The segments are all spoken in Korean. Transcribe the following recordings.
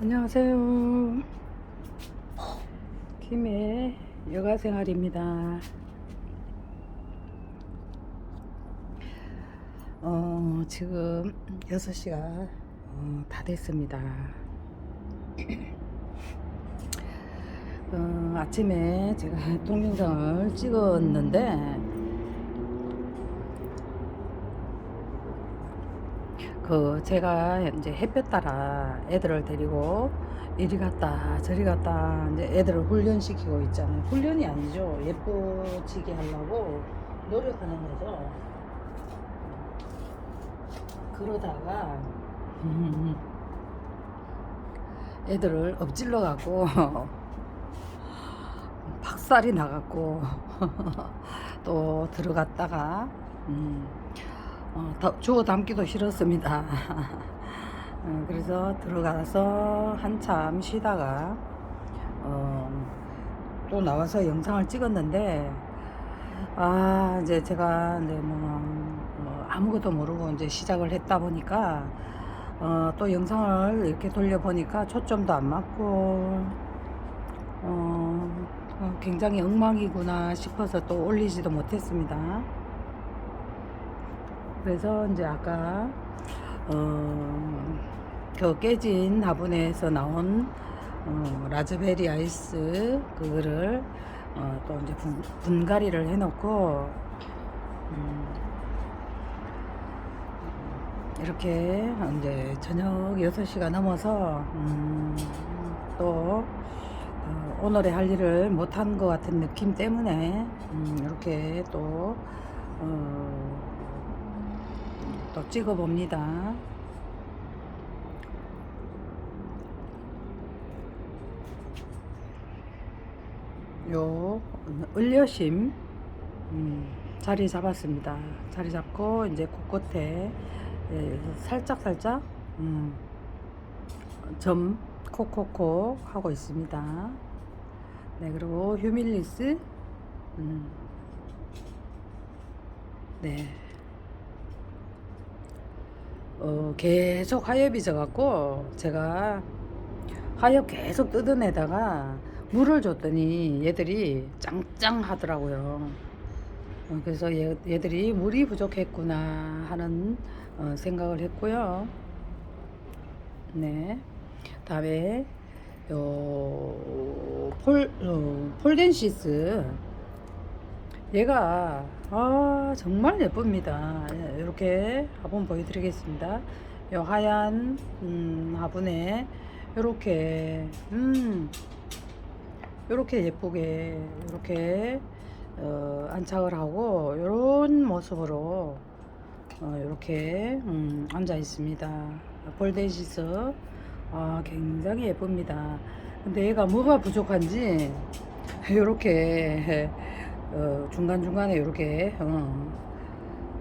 안녕하세요. 김의 여가 생활입니다. 어, 지금 6시가 어, 다 됐습니다. 어, 아침에 제가 동영상을 찍었는데 그 제가 이제 햇볕 따라 애들을 데리고 이리 갔다 저리 갔다 이제 애들을 훈련시키고 있잖아요. 훈련이 아니죠. 예뻐지게 하려고 노력하는 거죠. 그러다가 애들을 엎질러 갖고 박살이 나갖고 또 들어갔다가 음, 어, 더- 주워 담기도 싫었습니다. 어, 그래서 들어가서 한참 쉬다가 어, 또 나와서 영상을 찍었는데 아 이제 제가 이제 뭐, 뭐 아무것도 모르고 이제 시작을 했다 보니까 어, 또 영상을 이렇게 돌려보니까 초점도 안 맞고 어, 어, 굉장히 엉망이구나 싶어서 또 올리지도 못했습니다. 그래서 이제 아까 어, 그 깨진 화분에서 나온 어, 라즈베리 아이스 그거를 어, 또 이제 분, 분갈이를 해놓고 음, 이렇게 이제 저녁 6시가 넘어서 음, 또 어, 오늘의 할 일을 못한 것 같은 느낌 때문에 음, 이렇게 또 어, 또 찍어봅니다. 요 을려심 음, 자리 잡았습니다. 자리 잡고 이제 곳곳에 예, 살짝 살짝 음, 점 콕콕콕 하고 있습니다. 네 그리고 휴밀리스 음, 네. 어, 계속 하엽이 져갖고 제가 하엽 계속 뜯어내다가 물을 줬더니 얘들이 짱짱 하더라고요. 어, 그래서 얘, 얘들이 물이 부족했구나 하는 어, 생각을 했고요. 네. 다음에 요 폴, 어, 폴덴시스 얘가 아 정말 예쁩니다. 예, 이렇게 화분 보여드리겠습니다. 요 하얀 음, 화분에 이렇게 음 이렇게 예쁘게 이렇게 어, 안착을 하고 이런 모습으로 어, 이렇게 음, 앉아 있습니다. 볼데시스 아, 굉장히 예쁩니다. 근데 얘가 뭐가 부족한지 이렇게 어, 중간 중간에 이렇게 어,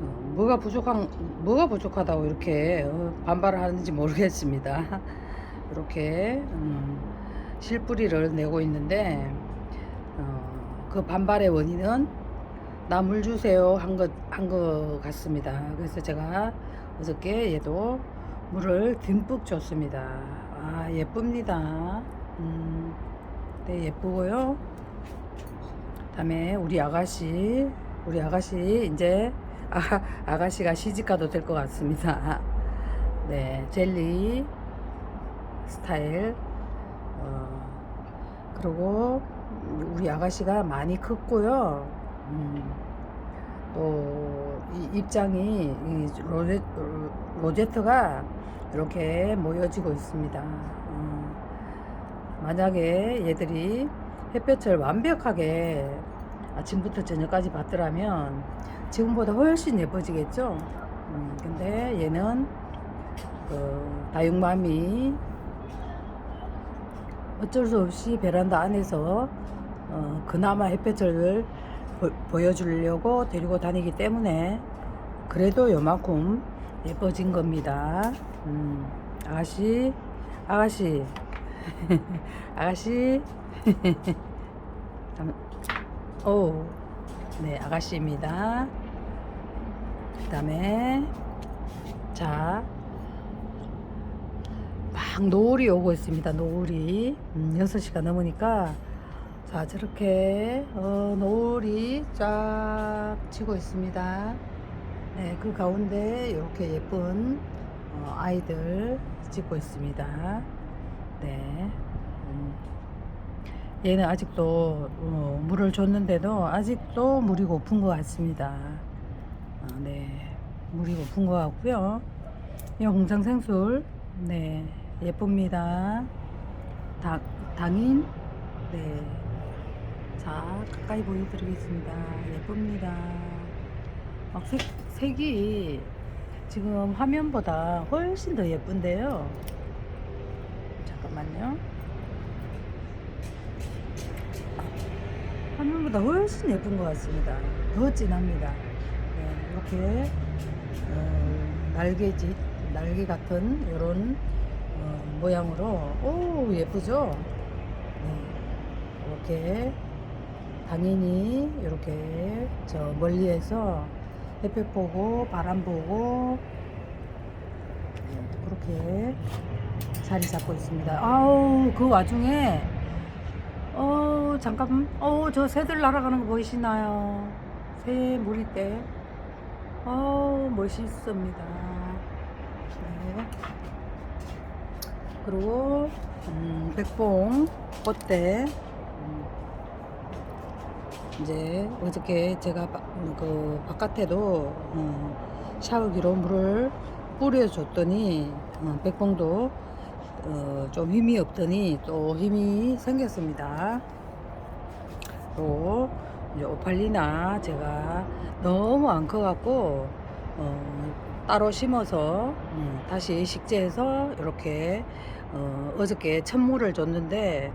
어, 뭐가 부족한 뭐가 부족하다고 이렇게 어, 반발을 하는지 모르겠습니다. 이렇게 음, 실뿌리를 내고 있는데 어, 그 반발의 원인은 나 물 주세요 한 것 한 것 같습니다. 그래서 제가 어저께 얘도 물을 듬뿍 줬습니다. 아 예쁩니다. 음, 네 예쁘고요. 다음에 우리 아가씨 우리 아가씨 이제 아, 아가씨가 시집가도 될 것 같습니다. 네 젤리 스타일 어, 그리고 우리 아가씨가 많이 컸고요. 음, 또이 입장이 이 로제, 로제트가 이렇게 모여지고 있습니다. 음, 만약에 얘들이 햇볕을 완벽하게 아침부터 저녁까지 받더라면 지금보다 훨씬 예뻐지겠죠. 음, 근데 얘는 그 다육맘이 어쩔 수 없이 베란다 안에서 어, 그나마 햇볕을 보, 보여주려고 데리고 다니기 때문에 그래도 요만큼 예뻐진 겁니다. 음, 아가씨, 아가씨, 아가씨. 잠- 오, 네, 아가씨입니다. 그 다음에, 자, 쫙 노을이 오고 있습니다. 노을이 음, 6시가 넘으니까 자 저렇게 어, 노을이 쫙 지고 있습니다. 네, 그 가운데 이렇게 예쁜 어, 아이들 찍고 있습니다. 네. 음. 얘는 아직도 어, 물을 줬는데도 아직도 물이 고픈 것 같습니다. 아, 네, 물이 고픈 것 같고요. 이 홍장 생술, 네, 예쁩니다. 당, 당인, 네. 자, 가까이 보여드리겠습니다. 예쁩니다. 막 색, 색이 지금 화면보다 훨씬 더 예쁜데요. 잠깐만요. 화면보다 훨씬 예쁜 것 같습니다. 더 진합니다. 네, 이렇게 어, 날개짓, 날개 같은 이런 어, 모양으로 오 예쁘죠? 네, 이렇게 당연히 이렇게 저 멀리에서 햇볕 보고 바람 보고 네, 그렇게 자리 잡고 있습니다. 아우 그 와중에 어 잠깐 어저 새들 날아가는 거 보이시나요? 새 무리대 어 멋있습니다. 네. 그리고 음, 백봉 꽃대 음, 이제 어저께 제가 바, 그 바깥에도 음, 샤워기로 물을 뿌려줬더니 어, 백봉도 어, 좀 힘이 없더니 또 힘이 생겼습니다. 또 이제 오팔리나 제가 너무 안 커갖고 어, 따로 심어서 음, 다시 식재해서 이렇게 어, 어저께 천물을 줬는데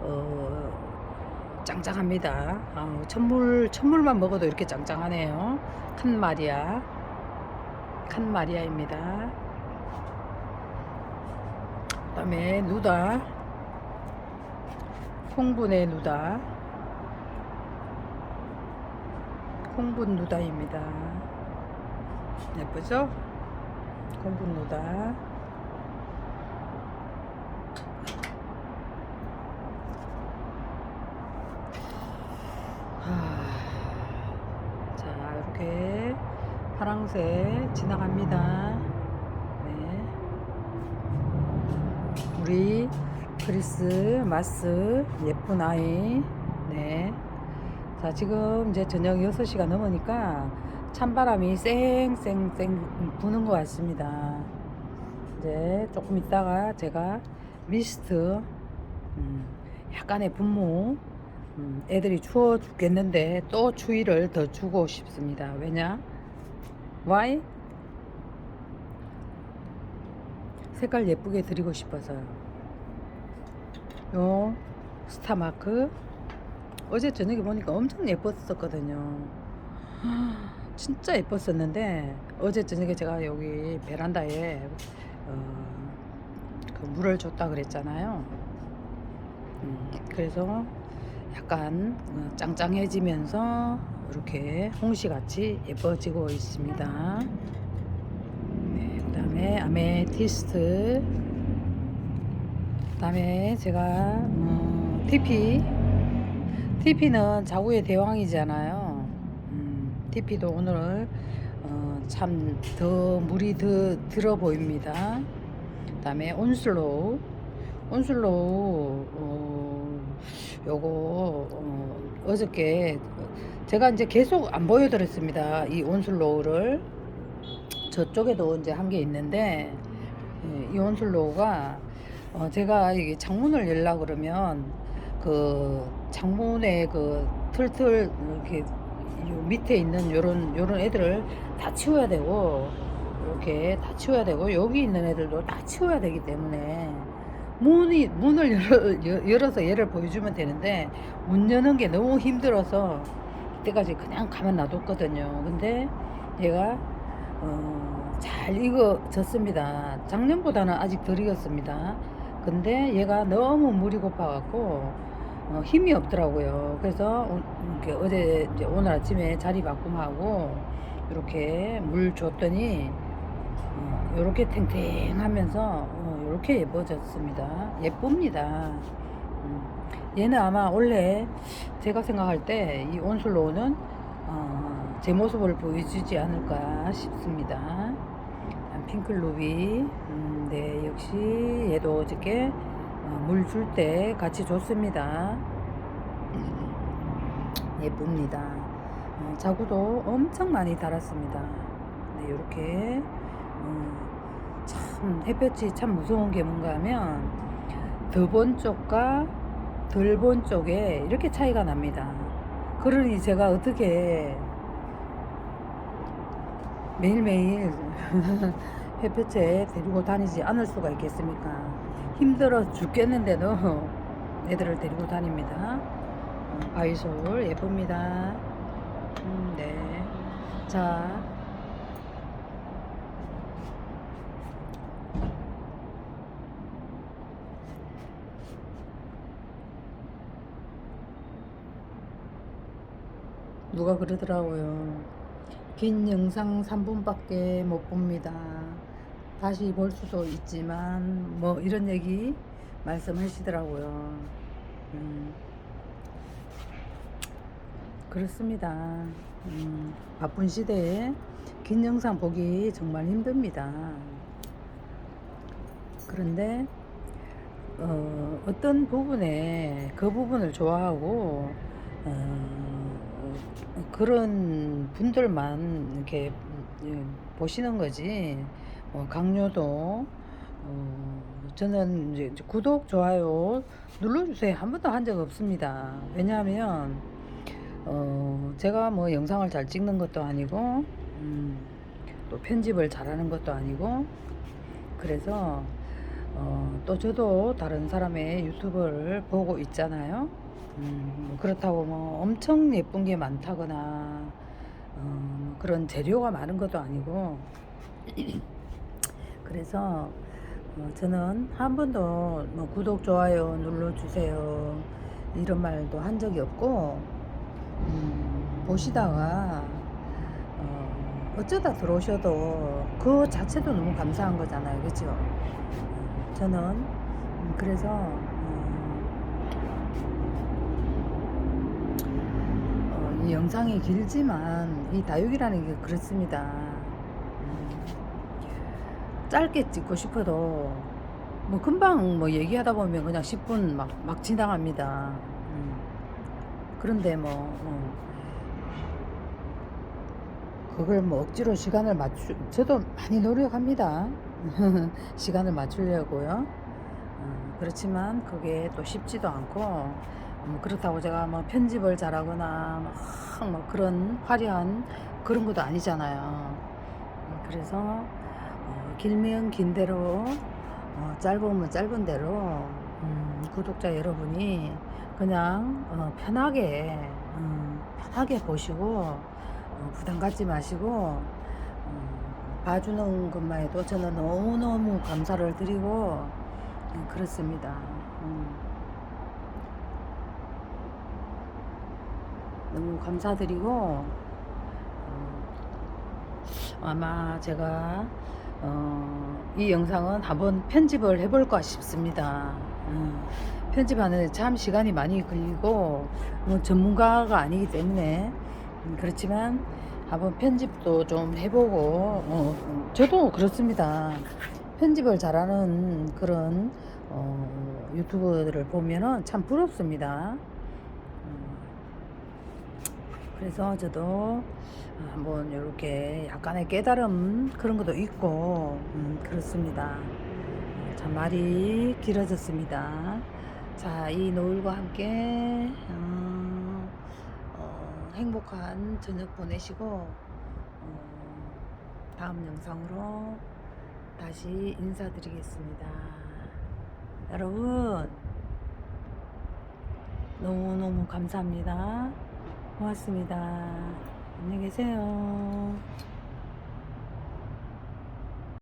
어, 짱짱합니다. 아, 천물 천물만 먹어도 이렇게 짱짱하네요. 칸마리아 칸마리아입니다. 그 다음에 누다 콩분의 누다 콩분 누다입니다. 예쁘죠? 콩분 누다 하, 자 이렇게 파랑새 지나갑니다. 네. 우리 크리스 마스 예쁜 아이. 네. 자 지금 이제 저녁 6시가 넘으니까 찬바람이 쌩쌩쌩 부는 것 같습니다. 이제 조금 있다가 제가 미스트 음, 약간의 분무 음, 애들이 추워 죽겠는데 또 추위를 더 주고 싶습니다. 왜냐? Why? 색깔 예쁘게 드리고 싶어서요. 요 스타마크 어제 저녁에 보니까 엄청 예뻤었거든요. 진짜 예뻤었는데 어제 저녁에 제가 여기 베란다에 어, 그 물을 줬다 그랬잖아요. 음, 그래서 약간 어, 짱짱해지면서 이렇게 홍시같이 예뻐지고 있습니다. 네, 그 다음에 아메티스트. 그다음에 제가 어, TP. TP는 자구의 대왕이잖아요. 음, TP도 오늘 어, 참더 물이 더 들어 보입니다. 그 다음에 온슬로우. 온슬로우 어, 요거 어, 어저께 제가 이제 계속 안 보여드렸습니다. 이 온슬로우를 저쪽에도 이제 한 게 있는데 예, 이 온슬로우가 어 제가 이게 창문을 열라 그러면 그 창문에 그 틀틀 이렇게 요 밑에 있는 요런 요런 애들을 다 치워야 되고 이렇게 다 치워야 되고 여기 있는 애들도 다 치워야 되기 때문에 문이 문을 열어, 여- 열어서 얘를 보여주면 되는데 문 여는 게 너무 힘들어서 그때까지 그냥 가만 놔뒀거든요. 근데 얘가 어, 잘 익어졌습니다. 작년보다는 아직 덜 익었습니다. 근데 얘가 너무 물이 고파갖고 어, 힘이 없더라고요. 그래서 오- 어제 오늘 아침에 자리 바꿈하고 이렇게 물 줬더니 어, 이렇게 탱탱하면서 어, 이렇게 예뻐졌습니다. 예쁩니다. 음, 얘는 아마 원래 제가 생각할 때 이 온슬로우는 어, 제 모습을 보여주지 않을까 싶습니다. 핑클루비, 음, 네 역시 얘도 어저께 어, 물줄 때 같이 줬습니다. 예쁩니다. 어, 자구도 엄청 많이 달았습니다. 네, 이렇게 어, 참 햇볕이 참 무서운 게 뭔가 하면 더본 쪽과 덜 본 쪽에 이렇게 차이가 납니다. 그러니 제가 어떻게 매일매일 햇볕에 데리고 다니지 않을 수가 있겠습니까? 힘들어 죽겠는데도 애들을 데리고 다닙니다. 어, 바이솔 예쁩니다. 음, 네. 자. 누가 그러더라고요. 긴 영상 3분밖에 못 봅니다. 다시 볼 수도 있지만, 뭐, 이런 얘기 말씀하시더라고요. 음. 그렇습니다. 음, 바쁜 시대에 긴 영상 보기 정말 힘듭니다. 그런데 어, 어떤 부분에 그 부분을 좋아하고 어, 그런 분들만 이렇게 음, 보시는 거지. 어, 강요도 어, 저는 이제 구독 좋아요 눌러주세요. 한 번도 한 적 없습니다. 왜냐하면 어, 제가 뭐 영상을 잘 찍는 것도 아니고, 음, 또 편집을 잘하는 것도 아니고, 그래서, 어, 또 저도 다른 사람의 유튜브를 보고 있잖아요. 음, 뭐 그렇다고 뭐 엄청 예쁜 게 많다거나, 어, 그런 재료가 많은 것도 아니고, 그래서, 어, 저는 한 번도 뭐 구독, 좋아요 눌러주세요. 이런 말도 한 적이 없고, 음, 보시다가 어, 어쩌다 들어오셔도 그 자체도 너무 감사한 거잖아요, 그렇죠? 저는 음, 그래서 어, 어, 이 영상이 길지만 이 다육이라는 게 그렇습니다. 음, 짧게 찍고 싶어도 뭐 금방 뭐 얘기하다 보면 그냥 10분 막, 막 지나갑니다. 음. 그런데 뭐, 어, 그걸 뭐 억지로 시간을 맞추, 저도 많이 노력합니다. 시간을 맞추려고요. 어, 그렇지만 그게 또 쉽지도 않고, 뭐 그렇다고 제가 뭐 편집을 잘하거나 막 뭐 그런 화려한 그런 것도 아니잖아요. 어, 그래서 어, 길면 긴 대로, 어, 짧으면 짧은 대로, 음, 구독자 여러분이 그냥 어, 편하게 음, 편하게 보시고 어, 부담 갖지 마시고 어, 봐주는 것만 해도 저는 너무너무 감사를 드리고 음, 그렇습니다. 음. 너무 감사드리고 어, 아마 제가 어, 이 영상은 한번 편집을 해볼까 싶습니다. 음, 편집하는데 참 시간이 많이 걸리고 뭐 전문가가 아니기 때문에 음, 그렇지만 한번 편집도 좀 해보고 어, 저도 그렇습니다. 편집을 잘하는 그런 어, 유튜버들을 보면은 참 부럽습니다. 음, 그래서 저도 한번 이렇게 약간의 깨달음 그런 것도 있고 음, 그렇습니다. 참 말이 길어졌습니다. 자, 이 노을과 함께 어, 어, 행복한 저녁 보내시고 어, 다음 영상으로 다시 인사드리겠습니다. 여러분 너무너무 감사합니다. 고맙습니다. 안녕히 계세요.